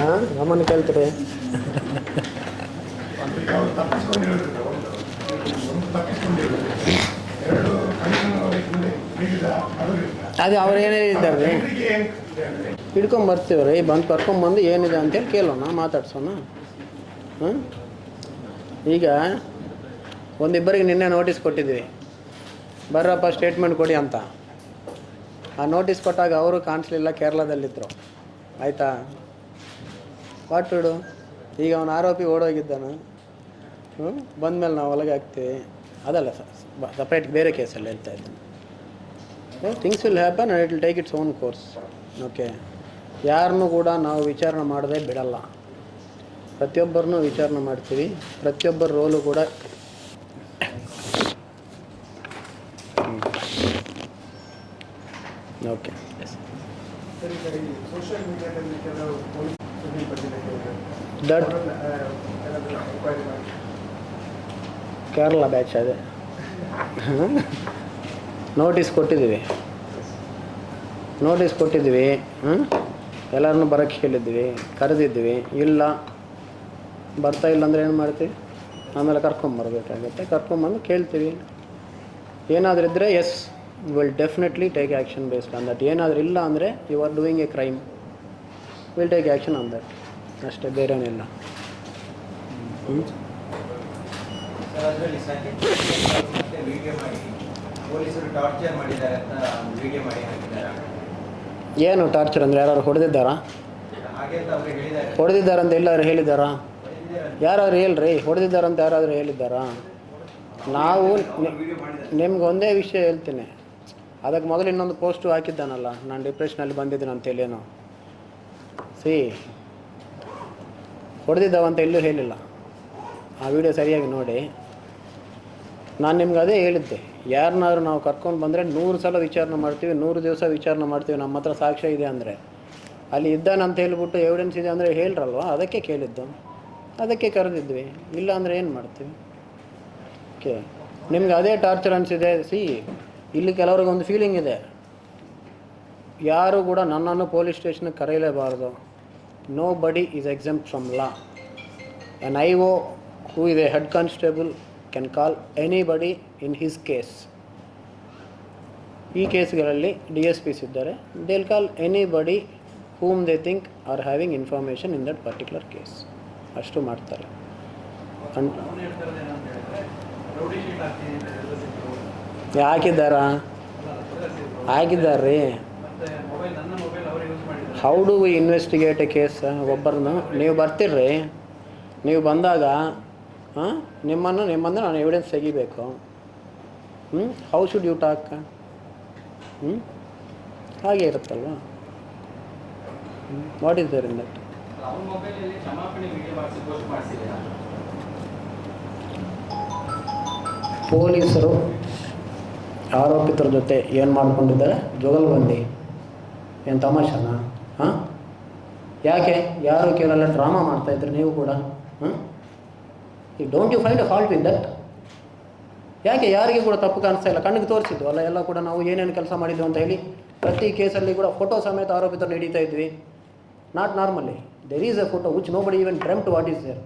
ಹಾಂ, ನಮ್ಮನ್ನು ಕೇಳ್ತೀರಿ. ಅದೇ ಅವರು ಏನೇ ಇದ್ದಾರೆ ಹಿಡ್ಕೊಂಡ್ ಬರ್ತೀವಿ ಬಂದು ಕರ್ಕೊಂಬಂದು ಏನಿದೆ ಅಂತೇಳಿ ಕೇಳೋಣ, ಮಾತಾಡ್ಸೋಣ. ಹಾಂ? ಈಗ ಒಂದಿಬ್ಬರಿಗೆ ನಿನ್ನೆ ನೋಟಿಸ್ ಕೊಟ್ಟಿದ್ವಿ. ಬರ್ರಪ್ಪ ಸ್ಟೇಟ್ಮೆಂಟ್ ಕೊಡಿ ಅಂತ. ಆ ನೋಟಿಸ್ ಕೊಟ್ಟಾಗ ಅವರು ಕಾಣಿಸ್ಲಿಲ್ಲ ಕೇರಳದಲ್ಲಿದ್ದರು ಆಯಿತಾ? ವಾಟ್ ಈಗ ಅವನ ಆರೋಪಿ ಓಡೋಗಿದ್ದಾನು. ಹ್ಞೂ? ಬಂದಮೇಲೆ ನಾವು ಒಳಗೆ ಹಾಕ್ತೀವಿ. ಅದಲ್ಲ ಸಪ್ರೇಟ್ ಬೇರೆ ಕೇಸಲ್ಲಿ ಹೇಳ್ತಾ ಇದ್ದೀನಿ. Things will happen and it will take its own course okay ಯಾರನ್ನೂ ಕೂಡ ನಾವು ವಿಚಾರಣೆ ಮಾಡದೆ ಬಿಡಲ್ಲ. ಪ್ರತಿಯೊಬ್ಬರನ್ನೂ ವಿಚಾರಣೆ ಮಾಡ್ತೀವಿ. ಪ್ರತಿಯೊಬ್ಬರ ರೋಲು ಕೂಡ ಓಕೆ ಸರಿ ಸರಿ ಸೋಷಿಯಲ್ ಮೀಡಿಯಾದಲ್ಲಿ ಕೆಲವು ಪೊಲೀಸ್ ಸುದ್ದಿ ಬಂದಿದೆ ದಟ್ ಕೇರಳ ಬ್ಯಾಚ್ ಅದೇ. ನೋಟಿಸ್ ಕೊಟ್ಟಿದ್ದೀವಿ. ನೋಟಿಸ್ ಕೊಟ್ಟಿದ್ದೀವಿ. ಹ್ಞೂ ಎಲ್ಲರನ್ನೂ ಬರೋಕ್ಕೆ ಹೇಳಿದ್ವಿ ಕರೆದಿದ್ವಿ ಇಲ್ಲ. ಬರ್ತಾ ಇಲ್ಲ ಅಂದರೆ ಏನು ಮಾಡ್ತೀವಿ ಆಮೇಲೆ ಕರ್ಕೊಂಬರ್ಬೇಕಾಗುತ್ತೆ ಕರ್ಕೊಂಬಂದು ಕೇಳ್ತೀವಿ. ಏನಾದರೂ ಇದ್ದರೆ yes will definitely take action based on that ಏನಾದರೂ ಇಲ್ಲ ಅಂದರೆ you are doing a crime will take action on that ಅಷ್ಟೇ ಬೇರೆನಿಲ್ಲ ಹ್ಞೂ ಏನು ಟಾರ್ಚರ್ ಅಂದರೆ ಯಾರು ಹೊಡೆದಿದ್ದಾರಾ? ಹೊಡೆದಿದ್ದಾರಂತ ಎಲ್ಲಾದ್ರೂ ಹೇಳಿದ್ದಾರಾ. ಹೊಡೆದಿದ್ದಾರೆ ಅಂತ ಯಾರಾದ್ರು ಹೇಳ್ರಿ ಹೊಡೆದಿದ್ದಾರಂತ ಯಾರಾದರೂ ಹೇಳಿದ್ದಾರಾ? ನಾವು ನಿಮ್ಗೆ ಒಂದೇ ವಿಷಯ ಹೇಳ್ತೀನಿ. ಅದಕ್ಕೆ ಮೊದಲು ಇನ್ನೊಂದು ಪೋಸ್ಟು ಹಾಕಿದ್ದಾನಲ್ಲ ನಾನು ಡಿಪ್ರೆಷನಲ್ಲಿ ಬಂದಿದ್ದೀನಿ ಅಂತೇಳೇನು? ಸಿ ಹೊಡೆದಿದ್ದಾವಂತ ಎಲ್ಲೂ ಹೇಳಿಲ್ಲ. ಆ ವಿಡಿಯೋ ಸರಿಯಾಗಿ ನೋಡಿ. ನಾನು ನಿಮ್ಗೆ ಅದೇ ಹೇಳಿದ್ದೆ, ಯಾರನ್ನಾದ್ರೂ ನಾವು ಕರ್ಕೊಂಡು ಬಂದರೆ ನೂರು ಸಲ ವಿಚಾರಣೆ ಮಾಡ್ತೀವಿ, ನೂರು ದಿವಸ ವಿಚಾರಣೆ ಮಾಡ್ತೀವಿ, ನಮ್ಮ ಹತ್ರ ಸಾಕ್ಷ್ಯ ಇದೆ ಅಂದರೆ. ಅಲ್ಲಿ ಇದ್ದಾನಂತ ಹೇಳ್ಬಿಟ್ಟು ಎವಿಡೆನ್ಸ್ ಇದೆ ಅಂದರೆ ಹೇಳ್ರಲ್ವ? ಅದಕ್ಕೆ ಕೇಳಿದ್ದು. ಅದಕ್ಕೆ ಕರೆದಿದ್ವಿ. ಇಲ್ಲ ಅಂದರೆ ಏನು ಮಾಡ್ತೀವಿ? ಓಕೆ ನಿಮ್ಗೆ ಅದೇ ಟಾರ್ಚರ್ ಅನಿಸಿದೆ. ಸಿ, ಇಲ್ಲಿ ಕೆಲವ್ರಿಗೆ ಒಂದು ಫೀಲಿಂಗ್ ಇದೆ. ಯಾರು ಕೂಡ ನನ್ನನ್ನು ಪೊಲೀಸ್ ಸ್ಟೇಷನ್ಗೆ ಕರೆಯಲೇಬಾರ್ದು. Is from from law an I O who ಇದೆ head constable can call anybody in his case ಈ ಕೇಸ್ಗಳಲ್ಲಿ ಡಿ ಎಸ್ ಪಿಸ್ ಇದ್ದಾರೆ. They'll call anybody whom they think are having information in that particular case ಅಷ್ಟು ಮಾಡ್ತಾರೆ. ಹಾಕಿದ್ದಾರಾ? ಹಾಕಿದ್ದಾರೆ how do we investigate a case ಒಬ್ಬರನ್ನ? ನೀವು ಬರ್ತೀರ್ರಿ. ನೀವು ಬಂದಾಗ ಹಾಂ ನಿಮ್ಮನ್ನು ನಿಮ್ಮನ್ನು ನಾನು ಎವಿಡೆನ್ಸ್ ತೆಗಿಬೇಕು. ಹ್ಞೂ ಹೌ ಶುಡ್ ಯು ಟಾಕ್ ಹ್ಞೂ ಹಾಗೆ ಇರುತ್ತಲ್ವ? What is there in that ಪೊಲೀಸರು ಆರೋಪಿತರ ಜೊತೆ ಏನು ಮಾಡ್ಕೊಂಡಿದ್ದಾರೆ? ಜೋಗಲ್ಬಂದಿ. ಏನು ತಮಾಷನ? ಹಾಂ? ಯಾಕೆ? ಯಾರು ಕೇಳಲ್ಲ ಡ್ರಾಮಾ ಮಾಡ್ತಾಯಿದ್ರು ನೀವು ಕೂಡ. ಹಾಂ? ಈ don't you find a fault in that ಯಾಕೆ? ಯಾರಿಗೆ ಕೂಡ ತಪ್ಪು ಕಾಣಿಸ್ತಾ ಇಲ್ಲ. ಕಣ್ಣಿಗೆ ತೋರಿಸಿದ್ವು ಅಲ್ಲ, ಎಲ್ಲ ಕೂಡ ನಾವು ಏನೇನು ಕೆಲಸ ಮಾಡಿದ್ವು ಅಂತ ಹೇಳಿ ಪ್ರತಿ ಕೇಸಲ್ಲಿ ಕೂಡ ಫೋಟೋ ಸಮೇತ ಆರೋಪಿತರನ್ನು ಹಿಡಿತಾ ಇದ್ವಿ. Not normally there is a photo which nobody even dream to what is there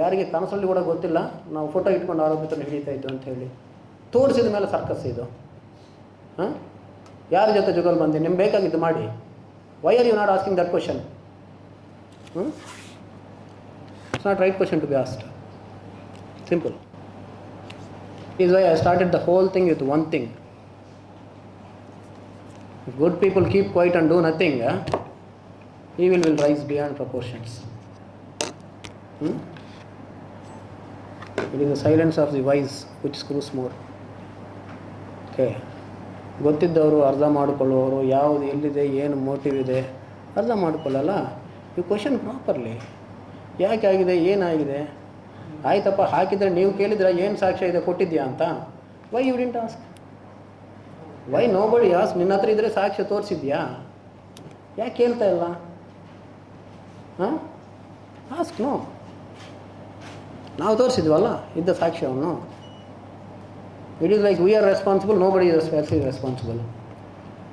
ಯಾರಿಗೆ ಕನಸಲ್ಲಿ ಕೂಡ ಗೊತ್ತಿಲ್ಲ, ನಾವು ಫೋಟೋ ಇಟ್ಕೊಂಡು ಆರೋಪಿತರನ್ನು ಹಿಡಿತಾ ಇದ್ದು ಅಂತ ಹೇಳಿ. ತೋರಿಸಿದ ಮೇಲೆ ಸರ್ಕಸ್ ಇದು. ಹಾಂ? ಯಾರ ಜೊತೆ ಜುಗಲ್ ಬಂದು ನಿಮ್ಗೆ ಬೇಕಾಗಿದ್ದು ಮಾಡಿ why are you not asking that question it's not right question to be asked simple I started the whole thing with one thing. If good people keep quiet and do nothing, eh, evil will rise beyond proportions. Hmm? It is the silence of the wise which screws more. Okay ಗೊತ್ತಿದ್ದವರು ಅರ್ಧ ಮಾಡಿಕೊಳ್ಳುವವರು, ಯಾವುದು ಎಲ್ಲಿದೆ, ಏನು motive ಇದೆ, ಅರ್ಧ ಮಾಡಿಕೊಳ್ಳಲ್ಲ? ಈ question properly ಯಾಕೆ ಆಗಿದೆ ಏನಾಗಿದೆ ಆಯ್ತಪ್ಪ, ಹಾಕಿದರೆ ನೀವು ಕೇಳಿದ್ರೆ ಏನು ಸಾಕ್ಷ್ಯ ಇದೆ ಕೊಟ್ಟಿದ್ಯಾ ಅಂತ? Why you didn't ask why nobody as ನಿನ್ನ ಹತ್ರ ಇದ್ದರೆ ಸಾಕ್ಷ್ಯ ತೋರಿಸಿದ್ಯಾ? ಯಾಕೆ ಕೇಳ್ತಾ ಇಲ್ಲ? ಹಾಂ? ಆಸ್ಕ್ ನೋ ನಾವು ತೋರಿಸಿದ್ವಲ್ಲ, ಇದ್ದ ಸಾಕ್ಷ್ಯವನ್ನು. It is like we are responsible nobody is responsible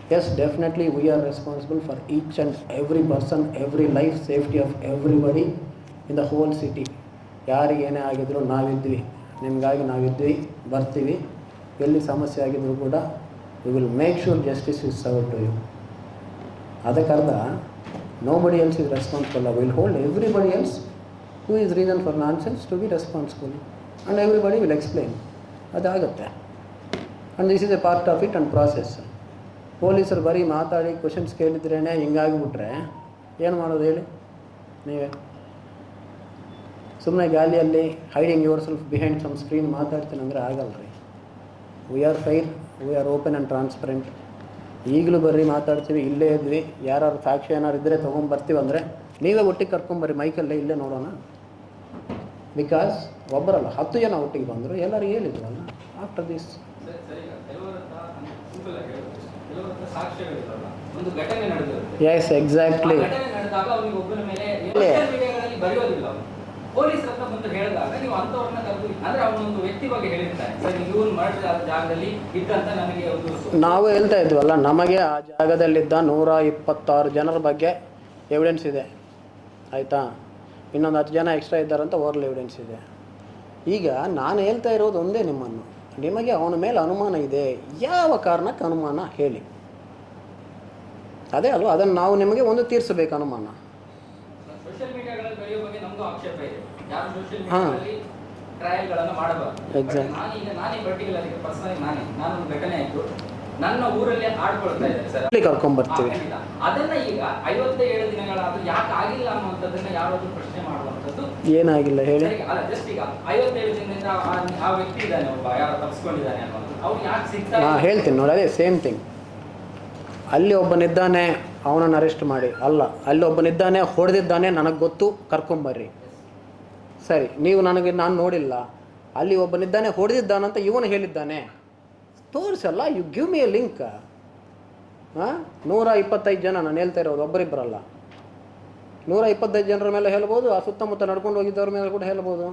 Yes, definitely we are responsible for each and every person, every life, safety of everybody in the whole city. ಯಾರಿಗೇನೇ ಆಗಿದ್ರು ನಾವಿದ್ವಿ ನಿಮಗಾಗಿ ನಾವಿದ್ವಿ ಬರ್ತೀವಿ. ಎಲ್ಲಿ ಸಮಸ್ಯೆ ಆಗಿದ್ರು ಕೂಡ we will make sure justice is serve to you ಅದಕ್ಕರ್ಧ nobody else is responsible will hold everybody else who is reason for nonsense to be responsible and everybody will explain ಅದಾಗುತ್ತೆ. And this is a part of it and process ಪೊಲೀಸರು ಬರೀ ಮಾತಾಡಿ questions ಕೇಳಿದ್ರೇ ಹಿಂಗಾಗಿಬಿಟ್ರೆ ಏನು ಮಾಡೋದು ಹೇಳಿ? ನೀವೇ. ಸುಮ್ಮನೆ ಗಾಲಿಯಲ್ಲಿ hiding yourself behind some screen ಮಾತಾಡ್ತೀನಿ ಅಂದರೆ ಆಗಲ್ಲ ರೀ we are fair we are open and transparent ಈಗಲೂ ಬರ್ರಿ ಮಾತಾಡ್ತೀವಿ, ಇಲ್ಲೇ ಇದ್ವಿ ಯಾರು ಸಾಕ್ಷಿ ಏನಾರು ಇದ್ದರೆ ತೊಗೊಂಬರ್ತೀವಿ ಅಂದರೆ ನೀವೇ ಒಟ್ಟಿಗೆ ಕರ್ಕೊಂಬರ್ರಿ ಮೈಕಲ್ಲೇ ಇಲ್ಲೇ ನೋಡೋಣ. ಬಿಕಾಸ್ ಒಬ್ಬರಲ್ಲ ಹತ್ತು ಜನ ಒಟ್ಟಿಗೆ ಬಂದರು ಎಲ್ಲರೂ ಹೇಳಿದ್ರಲ್ಲ ಆಫ್ಟರ್ ದಿಸ್ ಎಸ್ ಎಕ್ಸಾಕ್ಟ್ಲಿ ಘಟನೆ ನಡೆದಾಗ ಅವನಿಗೆ ಒಬ್ಬನ ಮೇಲೆ ಇಲ್ಲೇ. ಸೋಷಿಯಲ್ ಮೀಡಿಯಾಗಳಲ್ಲಿ ಬರೆಯೋದಿಲ್ಲ ಪೊಲೀಸರ ಹತ್ರ ಬಂದು ಹೇಳಿದಾಗ ನೀವು ಅಂತವ್ರನ್ನ ಕರೆದು ಅಂದ್ರೆ ಅವನೊಂದು ವ್ಯಕ್ತಿ ಬಗ್ಗೆ ಹೇಳಿರ್ತಾನೆ. ಸರ್ ಇವನು ಮಾಡಿದ ಜಾಗದಲ್ಲಿ ಇದ್ದಂತ ನನಗೆ ಒಂದು ನಾವು ಹೇಳ್ತಾ ಇದ್ವಲ್ಲ ನಮಗೆ ಆ ಜಾಗದಲ್ಲಿದ್ದ ನೂರ ಇಪ್ಪತ್ತಾರು ಜನರ ಬಗ್ಗೆ ಎವಿಡೆನ್ಸ್ ಇದೆ. ಆಯಿತಾ? ಇನ್ನೊಂದು ಹತ್ತು ಜನ ಎಕ್ಸ್ಟ್ರಾ ಇದ್ದಾರಂತ ಓರಲ್ ಎವಿಡೆನ್ಸ್ ಇದೆ. ಈಗ ನಾನು ಹೇಳ್ತಾ ಇರೋದು ಒಂದೇ ನಿಮ್ಮನ್ನು. ನಿಮಗೆ ಅವನ ಮೇಲೆ ಅನುಮಾನ ಇದೆ. ಯಾವ ಕಾರಣಕ್ಕೆ ಅನುಮಾನ ಹೇಳಿ. ಅದೇ ಅಲ್ವಾ? ಅದನ್ನು ನಾವು ನಿಮಗೆ ಒಂದು ತೀರಿಸಬೇಕು ಅನುಮಾನ. ಹಾಂ. ಎಕ್ಸಾಕ್ಟ್ ನನ್ನ ಊರಲ್ಲಿ ಆಡ್ಕೊಳ್ತಾ ಇದ್ದಾರೆ ಸರ್. ಹಾ, ಅದನ್ನ ಈಗ ಐವತ್ತೇಳು ದಿನಗಳಾದ್ರೂ ಯಾಕೆ ಆಗಿಲ್ಲ ಅನ್ನುವಂಥದ್ದನ್ನ ಯಾರಾದ್ರೂ ಪ್ರಶ್ನೆ ಮಾಡುವಂಥದ್ದು ಏನಾಗಿಲ್ಲ ಹೇಳಿ. ಹಾಂ ಹೇಳ್ತೀನಿ ನೋಡಿ ಅದೇ ಸೇಮ್ ಥಿಂಗ್ ಅಲ್ಲಿ ಒಬ್ಬನಿದ್ದಾನೆ ಅವನನ್ನು ಅರೆಸ್ಟ್ ಮಾಡಿ. ಅಲ್ಲ ಅಲ್ಲಿ ಒಬ್ಬನಿದ್ದಾನೆ ಹೊಡೆದಿದ್ದಾನೆ ನನಗೆ ಗೊತ್ತು ಕರ್ಕೊಂಬರ್ರಿ. ಸರಿ ನೀವು ನನಗೆ ನಾನು ನೋಡಿಲ್ಲ. ಅಲ್ಲಿ ಒಬ್ಬನಿದ್ದಾನೆ ಹೊಡೆದಿದ್ದಾನಂತ ಇವನು ಹೇಳಿದ್ದಾನೆ. ತೋರಿಸಲ್ಲ you give me a link ಹಾಂ ನೂರ ಇಪ್ಪತ್ತೈದು ಜನ ನಾನು ಹೇಳ್ತಾ ಇರೋದು ಒಬ್ಬರಿಬ್ಬರಲ್ಲ ನೂರ ಇಪ್ಪತ್ತೈದು ಜನರ ಮೇಲೆ ಹೇಳ್ಬೋದು ಆ ಸುತ್ತಮುತ್ತ ನಡ್ಕೊಂಡು ಹೋಗಿದ್ದವ್ರ ಮೇಲೆ ಕೂಡ ಹೇಳ್ಬೋದು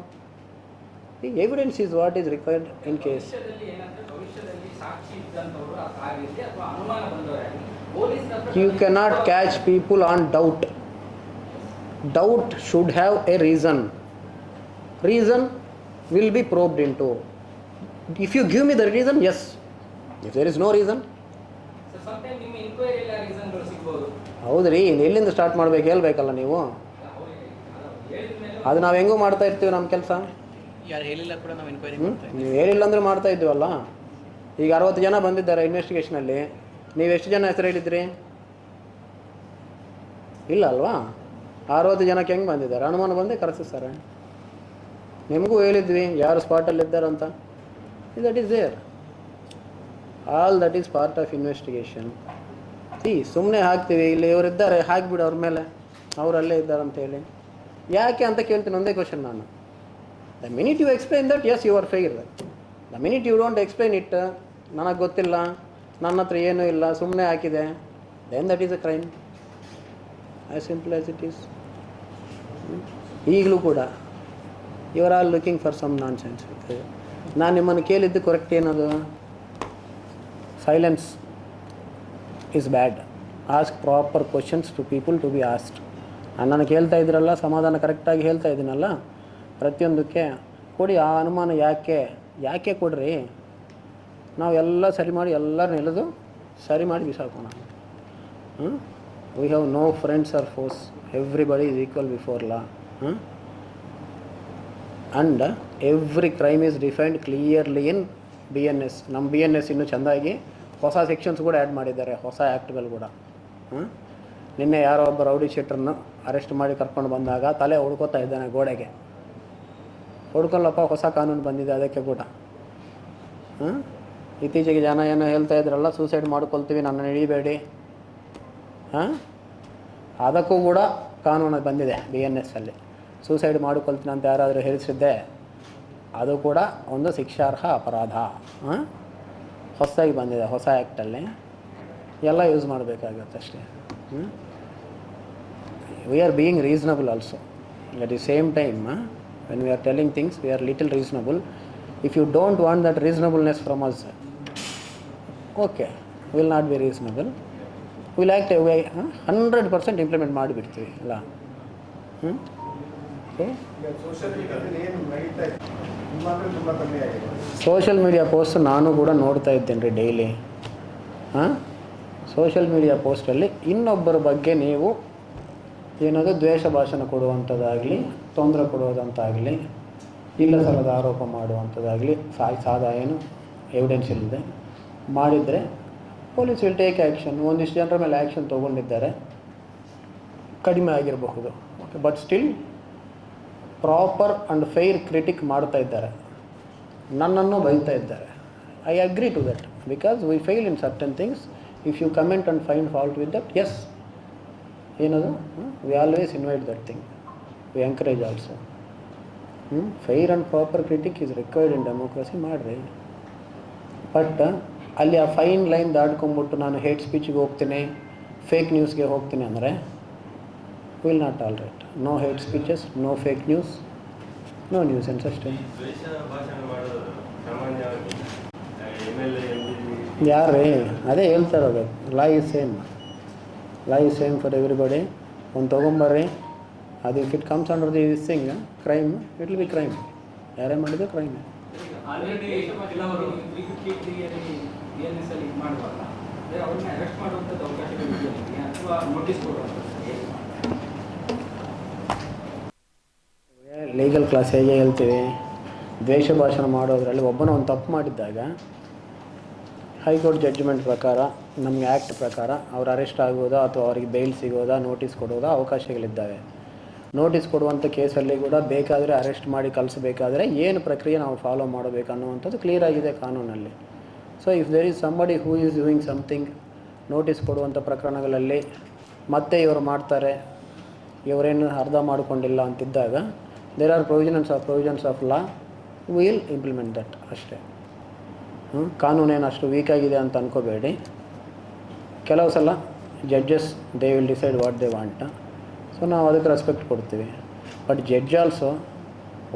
ಈ evidence is what is required in case ಭವಿಷ್ಯದಲ್ಲಿ ಏನಂದ್ರೆ ಭವಿಷ್ಯದಲ್ಲಿ ಸಾಕ್ಷಿ ಇದ್ದಂಥವ್ರು ಆ ಆಗಿರ್ಲಿ ಅಥವಾ ಅನುಮಾನ ಬಂದವರಾಗಲಿ ಪೊಲೀಸರ ಹತ್ರ You cannot catch people on doubt. Doubt should have a reason. Reason will be probed into. If ಹೌದ್ರಿ ಇನ್ನು ಎಲ್ಲಿಂದ ಸ್ಟಾರ್ಟ್ ಮಾಡ್ಬೇಕು ಹೇಳ್ಬೇಕಲ್ಲ ನೀವು? ಅದು ನಾವು ಹೆಂಗೂ ಮಾಡ್ತಾ ಇರ್ತೀವಿ ನಮ್ಮ ಕೆಲಸ. ನಾವು ಹೇಳಿಲ್ಲ ಅಂದ್ರೆ ಮಾಡ್ತಾ ಇದ್ದೀವಲ್ಲ ಈಗ ಅರವತ್ತು ಜನ ಬಂದಿದ್ದಾರೆ ಇನ್ವೆಸ್ಟಿಗೇಷನಲ್ಲಿ ನೀವು ಎಷ್ಟು ಜನ ಹೆಸರು ಹೇಳಿದ್ರಿ? ಇಲ್ಲ ಅಲ್ವಾ? ಅರವತ್ತು ಜನಕ್ಕೆ ಹೆಂಗೆ ಬಂದಿದ್ದಾರೆ? ಅನುಮಾನ ಬಂದೇ ಕರೆಸಿಸ್ತಾರೆ ನಿಮಗೂ ಹೇಳಿದ್ವಿ ಯಾರು ಸ್ಪಾಟಲ್ಲಿ ಇದ್ದಾರಂತ. That is there all that is part of investigation ಈ ಸುಮ್ಮನೆ ಹಾಕ್ತೀವಿ. ಇಲ್ಲಿ ಇವರಿದ್ದಾರೆ ಹಾಕಿಬಿಡು ಅವ್ರ ಮೇಲೆ. ಅವರಲ್ಲೇ ಇದ್ದಾರೆ ಅಂತ ಹೇಳಿ. ಯಾಕೆ ಅಂತ ಕೇಳ್ತೀನಿ ಒಂದೇ ಕ್ವಶನ್ ನಾನು. The minute you explain that yes you are fair the minute you don't explain it ನನಗೆ ಗೊತ್ತಿಲ್ಲ. ನನ್ನ ಹತ್ರ ಏನೂ ಇಲ್ಲ ಸುಮ್ಮನೆ ಹಾಕಿದೆ. Then that is a crime I simple as it is ಈಗಲೂ ಕೂಡ ಇವರ್ are looking for some nonsense ನಾನು ನಿಮ್ಮನ್ನು ಕೇಳಿದ್ದು ಕರೆಕ್ಟ್ ಏನದು? Silence is bad ask proper questions to people to be asked ನನಗೆ ಹೇಳ್ತಾ ಇದ್ರಲ್ಲ, ಸಮಾಧಾನ ಕರೆಕ್ಟಾಗಿ ಹೇಳ್ತಾ ಇದ್ದೀನಲ್ಲ, ಪ್ರತಿಯೊಂದಕ್ಕೆ ಕೊಡಿ, ಆ ಅನುಮಾನ ಯಾಕೆ ಯಾಕೆ ಕೊಡ್ರಿ? ನಾವು ಎಲ್ಲ ಸರಿ ಮಾಡಿ ಎಲ್ಲರನ್ನ ಎಳೆದು ಸರಿ ಮಾಡಿ ಬಿಸಾಕೋಣ. We have no friends or foes everybody is equal before law and every crime is defined clearly in B N S ನಮ್ಮ ಬಿ ಎನ್ ಎಸ್ ಇನ್ನೂ ಚೆಂದಾಗಿ ಹೊಸ ಸೆಕ್ಷನ್ಸ್ ಕೂಡ ಆ್ಯಡ್ ಮಾಡಿದ್ದಾರೆ, ಹೊಸ ಆ್ಯಕ್ಟ್ಗಳು ಕೂಡ? ನಿನ್ನೆ ಯಾರೋ ಒಬ್ಬ ರೌಡಿ ಶೆಟ್ರನ್ನು ಅರೆಸ್ಟ್ ಮಾಡಿ ಕರ್ಕೊಂಡು ಬಂದಾಗ ತಲೆ ಹುಡ್ಕೋತಾ ಇದ್ದಾನೆ ಗೋಡೆಗೆ. ಹುಡ್ಕೊಲ್ಲಪ್ಪ, ಹೊಸ ಕಾನೂನು ಬಂದಿದೆ ಅದಕ್ಕೆ ಕೂಡ. ಇತ್ತೀಚೆಗೆ ಜನ ಏನೋ ಹೇಳ್ತಾ ಇದ್ರಲ್ಲ ಸೂಸೈಡ್ ಮಾಡ್ಕೊಳ್ತೀವಿ ನನ್ನ ಹಿಡಿಬೇಡಿ. ಹಾಂ? ಅದಕ್ಕೂ ಕೂಡ ಕಾನೂನು ಬಂದಿದೆ ಬಿ ಎನ್ ಎಸ್ಸಲ್ಲಿ ಸೂಸೈಡ್ ಮಾಡ್ಕೊಳ್ತೀನಿ ಅಂತ ಯಾರಾದರೂ ಹೇಳಿಸಿದ್ದೆ, ಅದು ಕೂಡ ಒಂದು ಶಿಕ್ಷಾರ್ಹ ಅಪರಾಧ. ಹಾಂ ಹೊಸದಾಗಿ ಬಂದಿದೆ, ಹೊಸ ಆ್ಯಕ್ಟಲ್ಲಿ ಎಲ್ಲ ಯೂಸ್ ಮಾಡಬೇಕಾಗತ್ತೆ ಅಷ್ಟೇ. We are being reasonable also at the same time when we are telling things we are little reasonable if you don't want that reasonableness from us okay will not be reasonable will act hundred percent implement ಮಾಡಿಬಿಡ್ತೀವಿ, ಅಲ್ಲ? ಹ್ಞೂ so social media post ನಾನು ಕೂಡ ನೋಡ್ತಾ ಇದ್ದೇನೆ ರೀ daily ಹಾಂ social media ಪೋಸ್ಟಲ್ಲಿ ಇನ್ನೊಬ್ಬರ ಬಗ್ಗೆ ನೀವು ಏನಾದರೂ ದ್ವೇಷ ಭಾಷಣ ಕೊಡುವಂಥದ್ದಾಗಲಿ ತೊಂದರೆ ಕೊಡುವುದಂತಾಗಲಿ ಇಲ್ಲ ಸಲದ ಆರೋಪ ಮಾಡುವಂಥದ್ದಾಗಲಿ ಸಾಯ್ ಸಾದ ಏನು ಎವಿಡೆನ್ಸ್ ಇಲ್ಲದೆ ಮಾಡಿದರೆ ಪೊಲೀಸ್ ವಿಲ್ ಟೇಕ್ ಆ್ಯಕ್ಷನ್ ಒಂದಿಷ್ಟು ಜನರ ಮೇಲೆ ಆ್ಯಕ್ಷನ್ ತೊಗೊಂಡಿದ್ದಾರೆ. ಕಡಿಮೆ ಆಗಿರಬಹುದು. Okay but still proper and fair critic ಮಾಡ್ತಾ ಇದ್ದಾರೆ. ನನ್ನನ್ನು ಬೈತಾ ಇದ್ದಾರೆ. I agree to that because we fail in certain things if you comment and find fault with that yes ಏನದು? We always invite that thing we encourage also hmm fair and proper critic is required in democracy ಮಾಡಿರಿ. But ಅಲ್ಲಿ ಆ fine line ದಾಡ್ಕೊಂಬಿಟ್ಟು ನಾನು hate ಸ್ಪೀಚಿಗೆ ಹೋಗ್ತೀನಿ fake ನ್ಯೂಸ್ಗೆ ಹೋಗ್ತೀನಿ ಅಂದರೆ news no news ಅನ್ಸ್ ಅಷ್ಟೇ ದ್ವೇಷ ಭಾಷಣ ಮಾಡೋದು ಸಾಮಾನ್ಯವಾಗಿ M L A M P ಯಾರೇ, ಅದೇ ಹೇಳ್ತಾರೆ ಲೈ law is same law same for everybody ಒಂದು ತೊಗೊಂಬರ್ರಿ, ಅದು if it comes under the sing crime it will be crime ಯಾರೇ ಮಾಡಿದ್ರು ಕ್ರೈಮ್ ಆಲ್ರೆಡಿ ಕೆಲವರು ತ್ರೀ ಫಿಫ್ಟಿ ತ್ರೀಯಲ್ಲಿ ಬಿ ಎನ್ ಎಸ್ ಅಲ್ಲಿ ಇದು ಮಾಡುವಾಗ ಅಂದರೆ ಅವ್ರನ್ನ ಅರೆಸ್ಟ್ ಮಾಡುವಂಥದ್ದು ಅವಕಾಶಗಳು ಇದೆಯಾ ಅಥವಾ ನೋಟಿಸ್ ಕೊಡುವಂಥದ್ದು ಹೇಗೆ? ಲೀಗಲ್ ಕ್ಲಾಸ್ ಹೇಗೆ ಹೇಳ್ತೀವಿ? ದ್ವೇಷ ಭಾಷಣ ಮಾಡೋದ್ರಲ್ಲಿ ಒಬ್ಬನ ಒಂದು ತಪ್ಪು ಮಾಡಿದ್ದಾಗ, ಹೈಕೋರ್ಟ್ ಜಡ್ಜ್ಮೆಂಟ್ ಪ್ರಕಾರ, ನಮಗೆ ಆ್ಯಕ್ಟ್ ಪ್ರಕಾರ ಅವ್ರು ಅರೆಸ್ಟ್ ಆಗೋದಾ ಅಥವಾ ಅವರಿಗೆ ಬೇಲ್ ಸಿಗೋದಾ ನೋಟಿಸ್ ಕೊಡೋದಾ ಅವಕಾಶಗಳಿದ್ದಾವೆ. ನೋಟಿಸ್ ಕೊಡುವಂಥ ಕೇಸಲ್ಲಿ ಕೂಡ ಬೇಕಾದರೆ ಅರೆಸ್ಟ್ ಮಾಡಿ ಕಲಿಸಬೇಕಾದ್ರೆ ಏನು ಪ್ರಕ್ರಿಯೆ ನಾವು ಫಾಲೋ ಮಾಡಬೇಕು ಅನ್ನುವಂಥದ್ದು ಕ್ಲಿಯರ್ ಆಗಿದೆ ಕಾನೂನಲ್ಲಿ. So if there is somebody who is doing something notice ಕೊಡುವಂಥ ಪ್ರಕರಣಗಳಲ್ಲಿ ಮತ್ತೆ ಇವರು ಮಾಡ್ತಾರೆ, ಇವರೇನು ಅರ್ಧ ಮಾಡಿಕೊಂಡಿಲ್ಲ ಅಂತಿದ್ದಾಗ there are provisions of provisions of law will implement that ಅಷ್ಟೇ? ಕಾನೂನೇನು ಅಷ್ಟು ವೀಕ್ ಆಗಿದೆ ಅಂತ ಅನ್ಕೋಬೇಡಿ. ಕೆಲವು ಸಲ judges they will decide what they want so ನಾವು ಅದಕ್ಕೆ ರೆಸ್ಪೆಕ್ಟ್ ಕೊಡ್ತೀವಿ. ಬಟ್ ಜಡ್ಜ್ ಆಲ್ಸೋ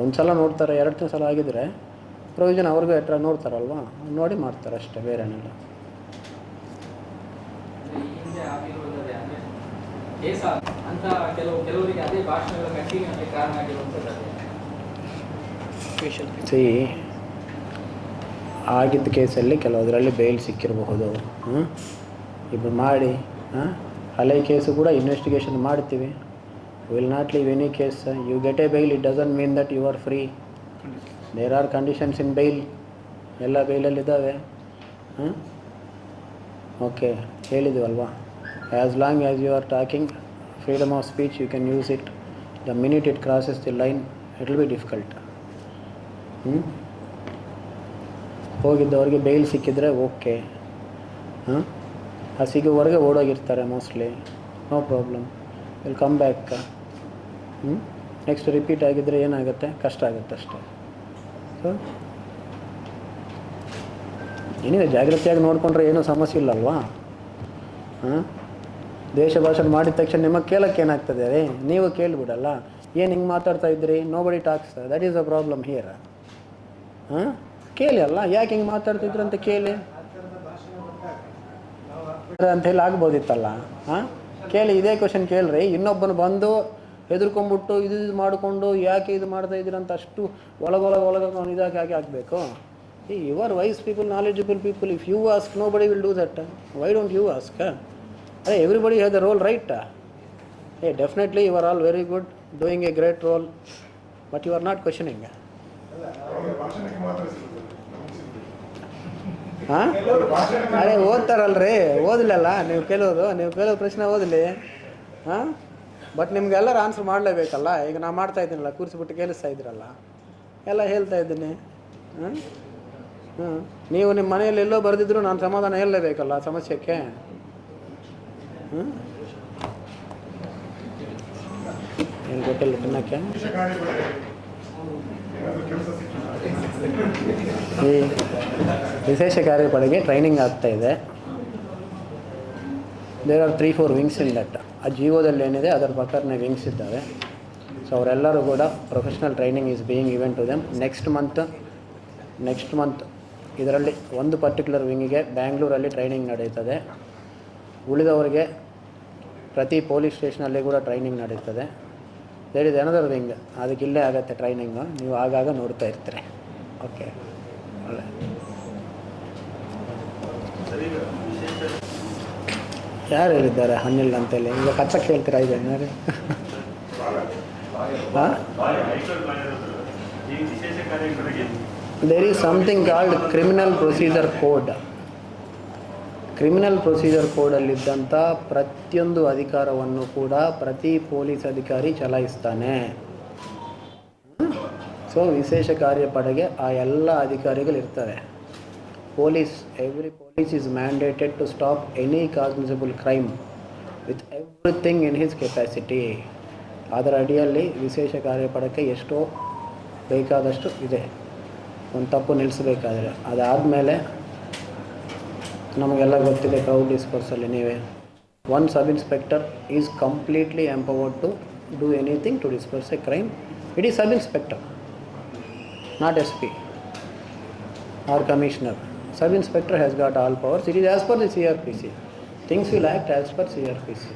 ಒಂದು ಸಲ ನೋಡ್ತಾರೆ, ಎರಡು ಸಲ ಆಗಿದ್ದರೆ ಪ್ರೊವಿಷನ್ ಅವ್ರಿಗೂ ಎಟ್ರ ನೋಡ್ತಾರಲ್ವಾ? ನೋಡಿ ಮಾಡ್ತಾರೆ ಅಷ್ಟೇ ಬೇರೇನಿಲ್ಲ ಕೇಸ ಸಿ ಆಗಿದ್ದ ಕೇಸಲ್ಲಿ ಕೆಲವದರಲ್ಲಿ ಬೇಲ್ ಸಿಕ್ಕಿರಬಹುದು. ಹ್ಞೂ ಇದು ಮಾಡಿ, ಹಾಂ? ಹಳೆ ಕೇಸು ಕೂಡ ಇನ್ವೆಸ್ಟಿಗೇಷನ್ ಮಾಡ್ತೀವಿ. Will not leave any case you get a bail it doesn't mean that you are free there are conditions in bail ಎಲ್ಲ ಬೈಲಲ್ಲಿದ್ದಾವೆ ಹ್ಞೂ okay ಹೇಳಿದ್ವಲ್ವಾ as long as you are talking freedom of speech, you can use it. The minute it crosses the line, it will be difficult. ಹ್ಞೂ ಹೋಗಿದ್ದವ್ರಿಗೆ bale ಸಿಕ್ಕಿದ್ರೆ okay ಹಾಂ? ಆ ಸಿಗೋವರೆಗೆ ಓಡೋಗಿರ್ತಾರೆ mostly no problem will come back ಹ್ಞೂ next repeat ಆಗಿದ್ದರೆ ಏನಾಗುತ್ತೆ? ಕಷ್ಟ ಆಗುತ್ತೆ ಅಷ್ಟೇ. ಸೊ ಏನಿದೆ ಜಾಗ್ರತೆಯಾಗಿ ನೋಡಿಕೊಂಡ್ರೆ ಏನೂ ಸಮಸ್ಯೆ ಇಲ್ಲಲ್ವಾ ಹಾಂ? ದೇಶ ಭಾಷಣ ಮಾಡಿದ ತಕ್ಷಣ ನಿಮಗೆ ಕೇಳಕ್ಕೆ ಏನಾಗ್ತದೆ ರೀ ನೀವು ಕೇಳಿಬಿಡಲ್ಲ. ಏನು ಹಿಂಗೆ ಮಾತಾಡ್ತಾ ಇದ್ರಿ nobody talks that is a problem here ಹಾಂ? ಕೇಳಿ ಅಲ್ಲ. ಯಾಕೆ ಹಿಂಗೆ ಮಾತಾಡ್ತಿದ್ರು ಅಂತ ಕೇಳಿ. ಅಂತ ಹೇಳಿ ಆಗ್ಬೋದಿತ್ತಲ್ಲ. ಹಾಂ? ಕೇಳಿ, ಇದೇ ಕ್ವಶನ್ ಕೇಳ್ರಿ. ಇನ್ನೊಬ್ಬನು ಬಂದು ಹೆದರ್ಕೊಂಡ್ಬಿಟ್ಟು ಇದು ಇದು ಮಾಡಿಕೊಂಡು ಯಾಕೆ ಇದು ಮಾಡ್ತಾ ಇದ್ದೀರ ಅಂತ ಅಷ್ಟು ಒಳಗೊಳಗೆ ಒಳಗೆ ಅವ್ನು ಇದಾಗಿ ಹಾಗೆ ಆಗಬೇಕು. ಈ your wise people knowledgeable people if you ask nobody will do that why don't you ask ಅದೇ everybody has the role right ಏ definitely you are all very good doing a great role but you are not questioning. ಹಾಂ ಅದೇ ಓದ್ತಾರಲ್ರಿ, ಓದಲಲ್ಲ, ನೀವು ಕೇಳೋದು, ನೀವು ಕೇಳೋ ಪ್ರಶ್ನೆ ಓದಲಿ. ಹಾಂ ಬಟ್ ನಿಮ್ಗೆಲ್ಲರೂ ಆನ್ಸರ್ ಮಾಡಲೇಬೇಕಲ್ಲ, ಈಗ ನಾನು ಮಾಡ್ತಾ ಇದ್ದೀನಲ್ಲ, ಕೂರಿಸ್ಬಿಟ್ಟು ಕೇಳಿಸ್ತಾ ಇದ್ದೀರಲ್ಲ, ಎಲ್ಲ ಹೇಳ್ತಾ ಇದ್ದೀನಿ. ಹಾಂ ಹ್ಞೂ ನೀವು ನಿಮ್ಮ ಮನೆಯಲ್ಲಿ ಎಲ್ಲೋ ಬರೆದಿದ್ರು ನಾನು ಸಮಾಧಾನ ಹೇಳಲೇಬೇಕಲ್ಲ ಸಮಸ್ಯೆಗೆ ಏನು ತಿನ್ನಕ್ಕೆ? ಈ ವಿಶೇಷ ಕಾರ್ಯಪಡೆಗೆ ಟ್ರೈನಿಂಗ್ ಆಗ್ತಾ ಇದೆ. There are three four wings in that ಆ ಜಿಯೋದಲ್ಲಿ ಏನಿದೆ, ಅದರ ಪ್ರಕಾರನೇ ವಿಂಗ್ಸ್ ಇದ್ದಾವೆ. ಸೊ ಅವರೆಲ್ಲರೂ ಕೂಡ professional training is being event to them next month next month ಇದರಲ್ಲಿ ಒಂದು ಪರ್ಟಿಕ್ಯುಲರ್ ವಿಂಗಿಗೆ ಬ್ಯಾಂಗ್ಳೂರಲ್ಲಿ ಟ್ರೈನಿಂಗ್ ನಡೀತದೆ ಉಳಿದವರಿಗೆ ಪ್ರತಿ ಪೊಲೀಸ್ ಸ್ಟೇಷನಲ್ಲಿ ಕೂಡ ಟ್ರೈನಿಂಗ್ ನಡೀತದೆ. ದೇರ್ ಇಸ್ ಹಿಂಗೆ ಅದಕ್ಕೆ ಇಲ್ಲೇ ಆಗುತ್ತೆ ಟ್ರೈನಿಂಗು ನೀವು ಆಗಾಗ ನೋಡ್ತಾ ಇರ್ತೀರಿ. ಓಕೆ ಒಳ್ಳೆ. ಯಾರು ಹೇಳಿದ್ದಾರೆ ಹಣ್ಣಿಲ್ಲ ಅಂತೇಳಿ? ಈಗ ಕಚ್ಚಕ್ಕೆ ಹೇಳ್ತೀರಾ ಈಗ ಏನಾರು ಹಾಂ? There is something called criminal procedure code criminal procedure ಕೋಡಲ್ಲಿದ್ದಂಥ ಪ್ರತಿಯೊಂದು ಅಧಿಕಾರವನ್ನು ಕೂಡ ಪ್ರತಿ ಪೊಲೀಸ್ ಅಧಿಕಾರಿ ಚಲಾಯಿಸ್ತಾನೆ. ಸೊ, ವಿಶೇಷ ಕಾರ್ಯಪಡೆಗೆ ಆ ಎಲ್ಲ ಇರ್ತಾರೆ. Police every police is mandated to stop any cognisable crime with everything in his capacity ಅದರ ಅಡಿಯಲ್ಲಿ ವಿಶೇಷ ಕಾರ್ಯಪಡಕ್ಕೆ ಎಷ್ಟೋ ಬೇಕಾದಷ್ಟು ಇದೆ. ಒಂದು ತಪ್ಪು ನಿಲ್ಲಿಸಬೇಕಾದ್ರೆ. ಅದಾದಮೇಲೆ ನಮಗೆಲ್ಲ ಗೊತ್ತಿದೆ ಕ್ರೌಡ್ ಡಿಸ್ಕೋರ್ಸಲ್ಲಿ ನೀವೇ. One sub inspector is completely empowered to do anything to disperse a crime it is sub inspector not S P or commissioner sub inspector has got all powers it is as per the C R P C things will act as per C R P C